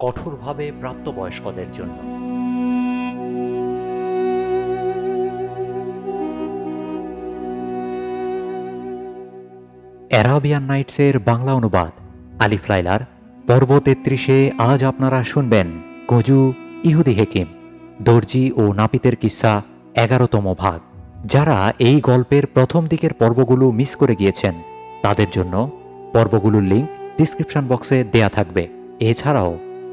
কঠোরভাবে প্রাপ্তবয়স্কদের জন্য। অ্যারাবিয়ান নাইটসের বাংলা অনুবাদ, আলিফ লাইলার পর্ব তেত্রিশে আজ আপনারা শুনবেন গজু ইহুদি হেকিম, দর্জি ও নাপিতের কিস্সা এগারোতম ভাগ। যারা এই গল্পের প্রথম দিকের পর্বগুলো মিস করে গিয়েছেন, তাদের জন্য পর্বগুলোর লিঙ্ক ডিসক্রিপশন বক্সে দেয়া থাকবে। এছাড়াও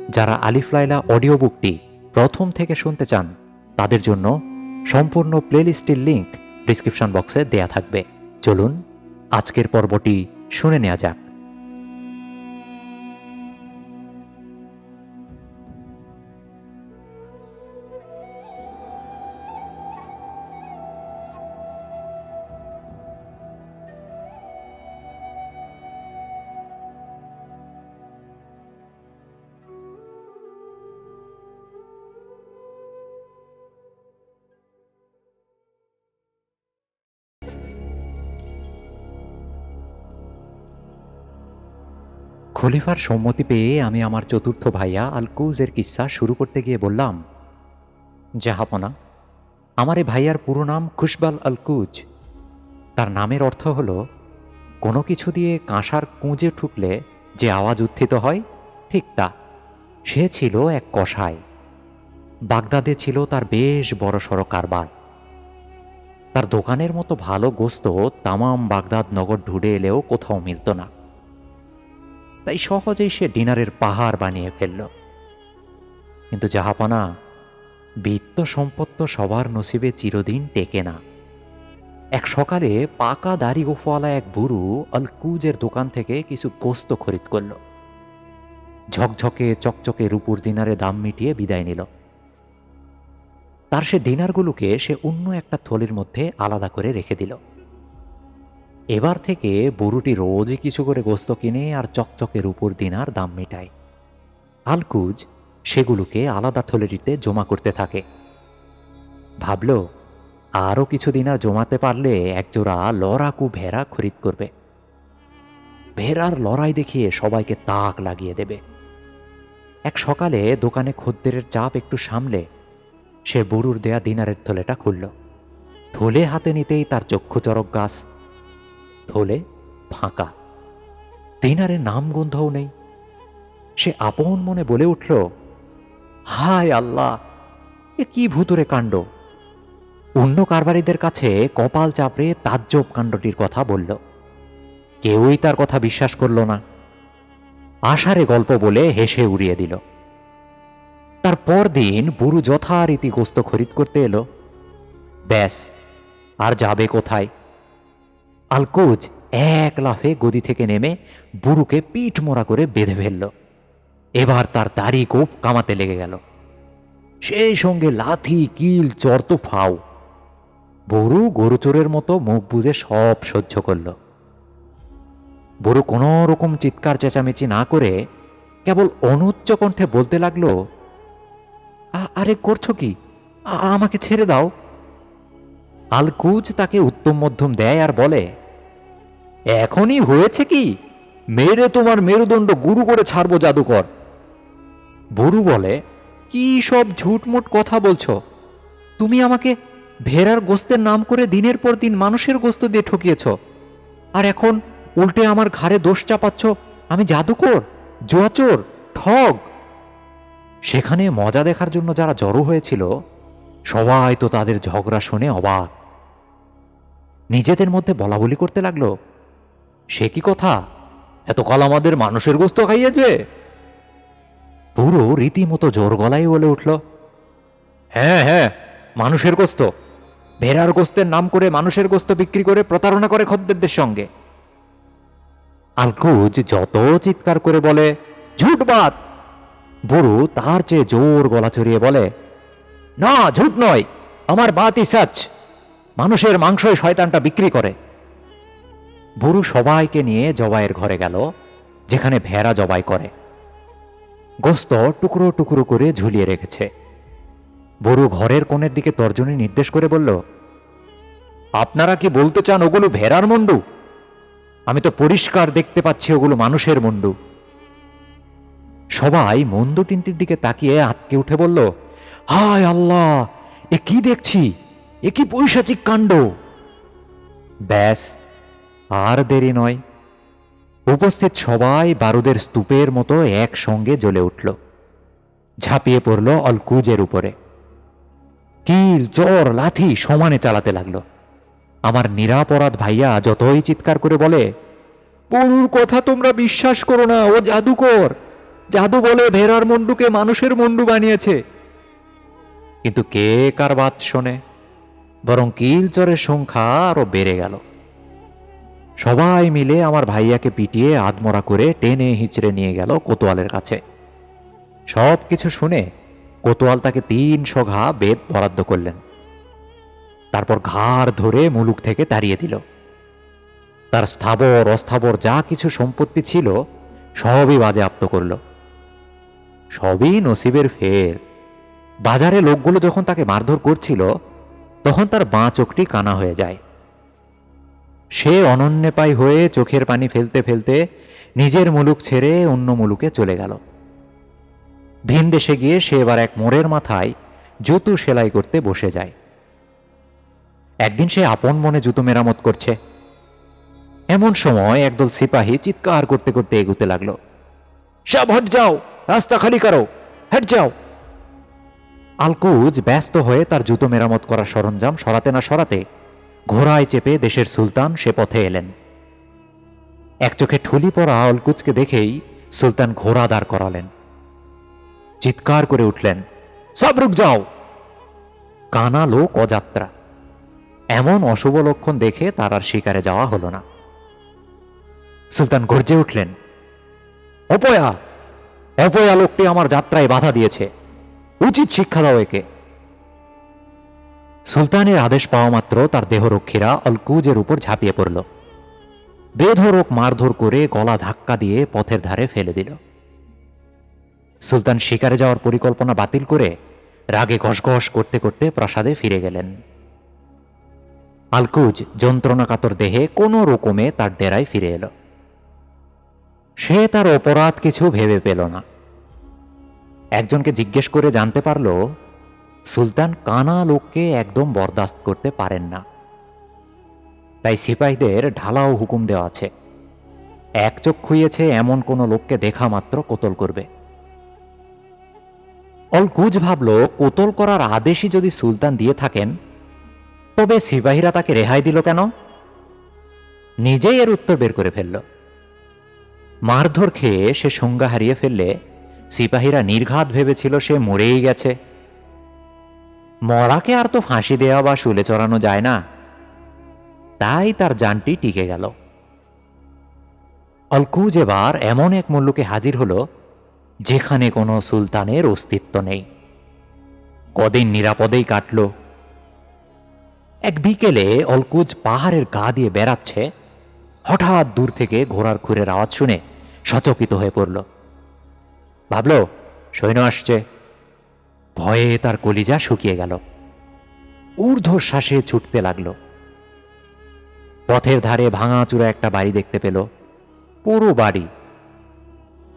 যারা আলিফ লাইলা অডিও বুকটি প্রথম থেকে শুনতে চান, তাদের জন্য সম্পূর্ণ প্লেলিস্টের লিঙ্ক ডিসক্রিপশন বক্সে দেয়া থাকবে। চলুন, আজকের পর্বটি শুনে নেওয়া যাক। খলিফার সম্মতি পেয়ে আমি আমার চতুর্থ ভাইয়া আলকুজের কিস্সা শুরু করতে গিয়ে বললাম, জাহাপনা, আমার এই ভাইয়ার পুরো নাম খুশবাল আলকুজ তার নামের অর্থ হল, কোনো কিছু দিয়ে কাঁসার কুঁজে ঠুকলে যে আওয়াজ উত্থিত হয়, ঠিক তা। সে ছিল এক কষায় বাগদাদে ছিল তার বেশ বড় সড়ো কারবার। তার দোকানের মতো ভালো গোস্ত তামাম বাগদাদ নগর ঢুড়ে এলেও কোথাও মিলত না। তাই সহজেই সে ডিনারের পাহাড় বানিয়ে ফেলল। কিন্তু জাহাপানা, বিত্ত সম্পত্ত সবার নসিবে চিরদিন টেকে না। এক সকালে পাকা দাড়ি গোফওয়ালা এক বুড়ু আলকুজের দোকান থেকে কিছু গোস্ত খরিদ করল। ঝকঝকে, চকচকে রূপুর দিনারে দাম মিটিয়ে বিদায় নিল। তার সে দিনারগুলোকে সে অন্য একটা থলির মধ্যে আলাদা করে রেখে দিল। এবার থেকে বুড়ুটি রোজই কিছু করে গোস্ত কিনে আর চকচকের উপর দিনার দাম মেটায়। আলকুজ সেগুলোকে আলাদা থলেটিতে জমা করতে থাকে। ভাবল, আরও কিছু দিনার জমাতে পারলে একজোড়া লড়াকু ভেড়া খরিদ করবে। ভেড়ার লড়াই দেখিয়ে সবাইকে তাক লাগিয়ে দেবে। এক সকালে দোকানে খদ্দেরের চাপ একটু সামলে সে বুড়ুর দেয়া দিনারের থলেটা খুলল। থলে হাতে নিতেই তার চক্ষু চরক গাছ থলে ফাঁকা। তিনারে নাম গন্ধও নেই। সে আপন মনে বলে উঠল, হায় আল্লাহ, এ কি ভুতুরে কাণ্ড? অন্য কারবারিদের কাছে কপাল চাপড়ে তাজ্জব কাণ্ডটির কথা বলল। কেউই তার কথা বিশ্বাস করল না। আষাঢ়ে গল্প বলে হেসে উড়িয়ে দিল। তার পরদিন বুড়ু যথারীতি গোস্ত খরিদ করতে এলো। ব্যাস, আর যাবে কোথায়? আলকুজ এক লাফে গদি থেকে নেমে বুড়ুকে পিঠ মোড়া করে বেঁধে ফেলল। এবার তার দাড়ি কোপ কামাতে লেগে গেল। সেই সঙ্গে লাথি, কিল, চর্ত ফাও। বুড়ু গরুচোরের মতো মুখ বুঝে সব সহ্য করল। বুড়ু কোনো রকম চিৎকার চেঁচামেচি না করে কেবল অনুচ্চ কণ্ঠে বলতে লাগল "আ- আরে করছ কি? আমাকে ছেড়ে দাও। আলকুজ তাকে উত্তম মধ্যম দেয় আর বলে, এখনই হয়েছে কি? মেরে তোমার মেরুদণ্ড গুরু করে ছাড়বো, জাদুকর। বুড়ু বলে, কি সব ঝুটমুট কথা বলছো? তুমি আমাকে ভেড়ার গোস্তের নাম করে দিনের পর দিন মানুষের গোস্ত দিয়ে ঠকিয়েছ। আর এখন উল্টে আমার ঘাড়ে দোষ চাপাচ্ছ, আমি জাদুকর, জোয়াচোর, ঠগ। সেখানে মজা দেখার জন্য যারা জড়ো হয়েছিল, সবাই তো তাদের ঝগড়া শুনে অবাক। নিজেদের মধ্যে বলা বলি করতে লাগল। সে কি কথা? এত কাল আমাদের মানুষের গোস্ত খাইয়েছে পুরো রীতিমতো জোর গলায় বলে উঠল হ্যাঁ হ্যাঁ মানুষের গোস্ত। ভেড়ার গোস্তের নাম করে মানুষের গোস্ত বিক্রি করে প্রতারণা করে খদ্দেরদের সঙ্গে। আলকুজ যত চিৎকার করে বলে ঝুটবাদ বুড়ো তার চেয়ে জোর গলা চড়িয়ে বলে, না, ঝুট নয়, আমার বাতই সাচ। মানুষের মাংসই শয়তানটা বিক্রি করে। বুড়ো সবাইকে নিয়ে জবাইয়ের ঘরে গেল, যেখানে ভেড়া জবাই করে। গোস্ত টুকরো টুকরো করে ঝুলিয়ে রেখেছে। বুড়ো ঘরের কোণের দিকে তর্জনী নির্দেশ করে বলল, আপনারা কি বলতে চান ওগুলো ভেড়ার মুন্ডু? আমি তো পরিষ্কার দেখতে পাচ্ছি ওগুলো মানুষের মুন্ডু। সবাই মন্দটিনটির দিকে তাকিয়ে আটকে উঠে বলল, হায় আল্লাহ, এ কি দেখছি? এ কি পৈশাচিক কাণ্ড? ব্যাস, আর দেরি নয়। উপস্থিত সবাই বারুদের স্তূপের মতো একসঙ্গে জ্বলে উঠল। ঝাঁপিয়ে পড়ল অলকুজের উপরে। কিল, চর, লাথি সমানে চালাতে লাগল। আমার নিরাপরাধ ভাইয়া যতই চিৎকার করে বলে, পরুর কথা তোমরা বিশ্বাস করো না, ও জাদুকর। জাদু বলে ভেড়ার মন্ডুকে মানুষের মন্ডু বানিয়েছে। কিন্তু কে কার বাত শোনে? বরং কিলচরের সংখ্যা আরও বেড়ে গেল। সবাই মিলে আমার ভাইয়াকে পিটিয়ে আদমরা করে টেনে হিচড়ে নিয়ে গেল কোতোয়ালের কাছে। সব কিছু শুনে কোতোয়াল তাকে তিনশো ঘা বেদ বরাদ্দ করলেন। তারপর ঘাড় ধরে মুলুক থেকে তাড়িয়ে দিল। তার স্থাবর, অস্থাবর যা কিছু সম্পত্তি ছিল সবই বাজে আপ্ত করল। সবই নসিবের ফের। বাজারে লোকগুলো যখন তাকে মারধর করছিল তখন তার বাঁ চোখটি কানা হয়ে যায়। সে অনন্যপায় হয়ে চোখের পানি ফেলতে ফেলতে নিজের মুলুক ছেড়ে অন্য মুলুকে চলে গেল। ভিন দেশে গিয়ে সে এবার এক মোড়ের মাথায় জুতো সেলাই করতে বসে যায়। একদিন সে আপন মনে জুতো মেরামত করছে। এমন সময় একদল সিপাহী চিৎকার করতে করতে এগুতে লাগল। সব হট যাও, রাস্তা খালি করো, হেট যাও। আলকুজ ব্যস্ত হয়ে তার জুতো মেরামত করার সরঞ্জাম সরাতে না সরাতে ঘোড়ায় চেপে দেশের সুলতান সে পথে এলেন। এক চোখে ঠুলি পরা অলকুজকে দেখেই সুলতান ঘোড়া দাঁড় করালেন। চিৎকার করে উঠলেন, সব রুক যাও! কানা লোক অযাত্রা। এমন অশুভ লক্ষণ দেখে তার আর শিকারে যাওয়া হলো না। সুলতান গর্জে উঠলেন, অপয়া! অপয়া লোকটি আমার যাত্রায় বাধা দিয়েছে। উচিত শিক্ষা দাও একে। সুলতানের আদেশ পাওয়া মাত্র তার দেহরক্ষীরা অলকুজের উপর ঝাঁপিয়ে পড়ল। বেধরক মারধর করে গলা ধাক্কা দিয়ে পথের ধারে ফেলে দিল। সুলতান শিকারে যাওয়ার পরিকল্পনা বাতিল করে রাগে ঘসঘস করতে করতে প্রাসাদে ফিরে গেলেন। আলকুজ যন্ত্রণাকাতর দেহে কোনো রকমে তার ডেরায় ফিরে এলো। সে তার অপরাধ কিছু ভেবে পেল না। একজনকে জিজ্ঞেস করে জানতে পারল, সুলতান কানা লোককে একদম বরদাস্ত করতে পারেন না। তাই সিপাহীদের ঢালাও হুকুম দেওয়া আছে। এক চোখ খুইয়েছে এমন কোনো লোককে দেখা মাত্র কোতল করবে। অলকুজ ভাবল, কোতল করার আদেশই যদি সুলতান দিয়ে থাকেন, তবে সিপাহীরা তাকে রেহাই দিল কেন? নিজেই এর উত্তর বের করে ফেলল। মারধর খেয়ে সে সংজ্ঞা হারিয়ে ফেললে সিপাহীরা নির্ঘাত ভেবেছিল সে মরেই গেছে। মরাকে আর তো ফাঁসি দেওয়া বা শুলে চড়ানো যায় না। তাই তার যানটি টিকে গেল। অলকুজ এবার এমন এক মল্লুকে হাজির হল, যেখানে কোনো সুলতানের অস্তিত্ব নেই। কদিন নিরাপদেই কাটল। এক বিকেলে অলকুজ পাহাড়ের গা দিয়ে বেড়াচ্ছে, হঠাৎ দূর থেকে ঘোড়ার খুরের আওয়াজ শুনে সচকিত হয়ে পড়ল। ভাবল সৈন্য আসছে। ভয়ে তার কলিজা শুকিয়ে গেল। ঊর্ধ্বশ্বাসে ছুটতে লাগল। পথের ধারে ভাঙা ভাঙাচুরা একটা বাড়ি দেখতে পেল। পুরো বাড়ি।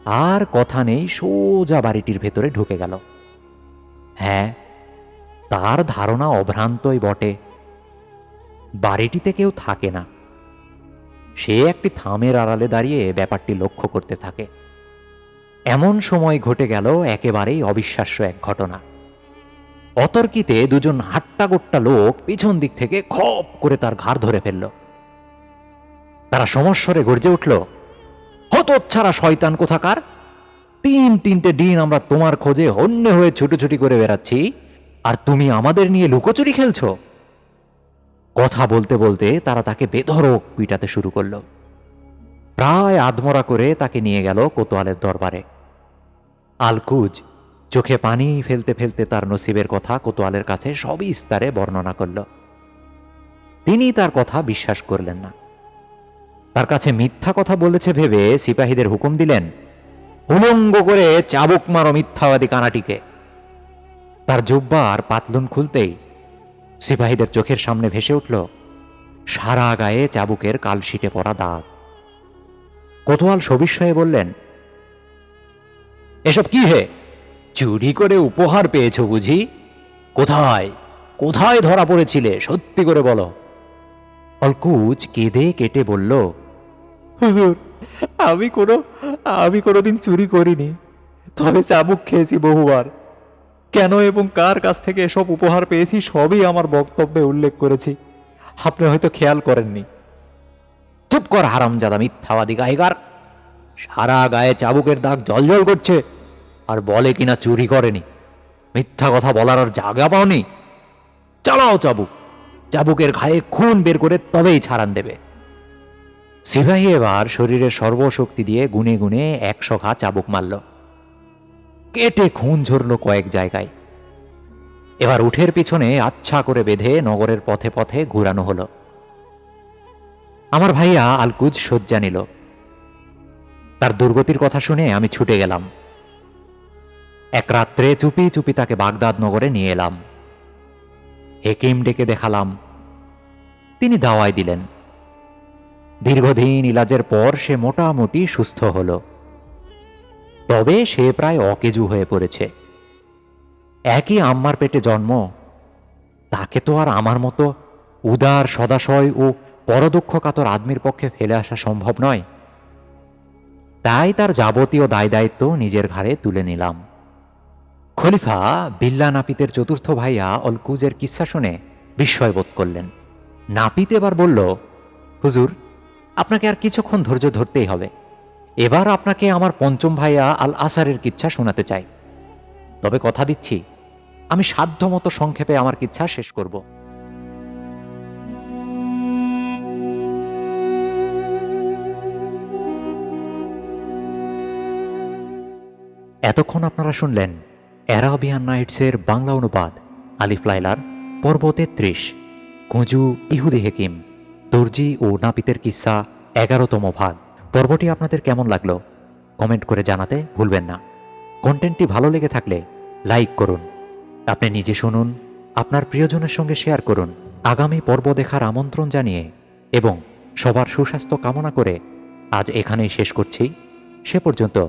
আর কথা নেই, সোজা বাড়িটির ভেতরে ঢুকে গেল। হ্যাঁ তার ধারণা অভ্রান্তই বটে। বাড়িটিতে কেউ থাকে না। সে একটি থামের আড়ালে দাঁড়িয়ে ব্যাপারটি লক্ষ্য করতে থাকে। এমন সময় ঘটে গেল একেবারেই অবিশ্বাস্য এক ঘটনা। অতর্কিতে দুজন হাট্টাগোট্টা লোক পিছন দিক থেকে খপ করে তার ঘাড় ধরে ফেলল। তারা সমস্বরে গর্জে উঠল, হতচ্ছাড়া শয়তান কোথাকার? তিন তিনটে দিন আমরা তোমার খোঁজে হন্য হয়ে ছুটোছুটি করে বেড়াচ্ছি, আর তুমি আমাদের নিয়ে লুকোচুরি খেলছো? কথা বলতে বলতে তারা তাকে বেধরক পিটাতে শুরু করল। প্রায় আধমরা করে তাকে নিয়ে গেল কোতোয়ালের দরবারে। আলকুজ চোখে পানি ফেলতে ফেলতে তার নসিবের কথা কোতোয়ালের কাছে সবই স্তরে বর্ণনা করল। তিনি তার কথা বিশ্বাস করলেন না। তার কাছে মিথ্যা কথা বলেছে ভেবে সিপাহীদের হুকুম দিলেন, উলঙ্গ করে চাবুক মারো মিথ্যাবাদী কানাটিকে। তার জুব্বা আর পাতলুন খুলতেই সিপাহীদের চোখের সামনে ভেসে উঠল সারা গায়ে চাবুকের কালশিটে পড়া দাগ। কোতোয়াল সবিস্ময়ে বললেন, এসব কি হে? চুরি করে উপহার পেয়েছ বুঝি? কোথায়? কোথায় ধরা পড়েছিলে? সত্যি করে বলো। অলকুচ কেঁদে কেটে বলল, হুজুর, আমি কোনো, আমি কোনোদিন চুরি করিনি। তবে চাবুক খেয়েছি বহুবার। কেন এবং কার কাছ থেকে এসব উপহার পেয়েছি সবই আমার বক্তব্যে উল্লেখ করেছি। আপনি হয়তো খেয়াল করেননি। চুপ কর হারামজাদা মিথ্যাবাদী গায়িকার সারা গায়ে চাবুকের দাগ জলজল করছে, আর বলে কিনা চুরি করেনি। মিথ্যা কথা বলার আর জায়গা পাওনি। চালাও চাবুক। চাবুকের ঘায়ে খুন বের করে তবেই ছাড়ান দেবে। সিপাহী এবার শরীরের সর্বশক্তি দিয়ে গুনে গুনে একশো ঘা চাবুক মারল। কেটে খুন ঝরল কয়েক জায়গায়। এবার উঠের পিছনে আচ্ছা করে বেঁধে নগরের পথে পথে ঘুরানো হলো। আমার ভাইয়া আলকুজ শয্যা নিল। তার দুর্গতির কথা শুনে আমি ছুটে গেলাম। এক রাত্রে চুপি চুপি তাকে বাগদাদ নগরে নিয়ে এলাম। হেকিম ডেকে দেখালাম। তিনি দাওয়াই দিলেন। দীর্ঘদিন ইলাজের পর সে মোটামুটি সুস্থ হল। তবে সে প্রায় অকেজু হয়ে পড়েছে। একই আম্মার পেটে জন্ম। তাকে তো আর আমার মতো উদার সদাশয় ও পরদক্ষ কাতর আদমির পক্ষে ফেলে আসা সম্ভব নয়। তাই তার যাবতীয় দায় দায়িত্ব নিজের ঘাড়ে তুলে নিলাম। খলিফা বিল্লা নাপিতের চতুর্থ ভাইয়া অলকুজের কিস্সা শুনে বিস্ময় বোধ করলেন। নাপিত এবার বলল, হুজুর, আপনাকে আর কিছুক্ষণ ধৈর্য ধরতেই হবে। এবার আপনাকে আমার পঞ্চম ভাইয়া আল আসারের কিচ্ছা শোনাতে চাই। তবে কথা দিচ্ছি, আমি সাধ্যমতো সংক্ষেপে আমার কিচ্ছা শেষ করব। এতক্ষণ আপনারা শুনলেন অ্যারাবিয়ান নাইটসের বাংলা অনুবাদ, আলিফ লাইলার পর্ব তেত্রিশ কুঁজু ইহুদি হেকিম, দর্জি ও নাপিতের কিস্সা এগারোতম ভাগ। পর্বটি আপনাদের কেমন লাগল? কমেন্ট করে জানাতে ভুলবেন না। কন্টেন্টটি ভালো লেগে থাকলে লাইক করুন। আপনি নিজে শুনুন, আপনার প্রিয়জনের সঙ্গে শেয়ার করুন, আগামী পর্ব দেখার আমন্ত্রণ জানিয়ে, এবং সবার সুস্বাস্থ্য কামনা করে আজ এখানেই শেষ করছি। সে পর্যন্ত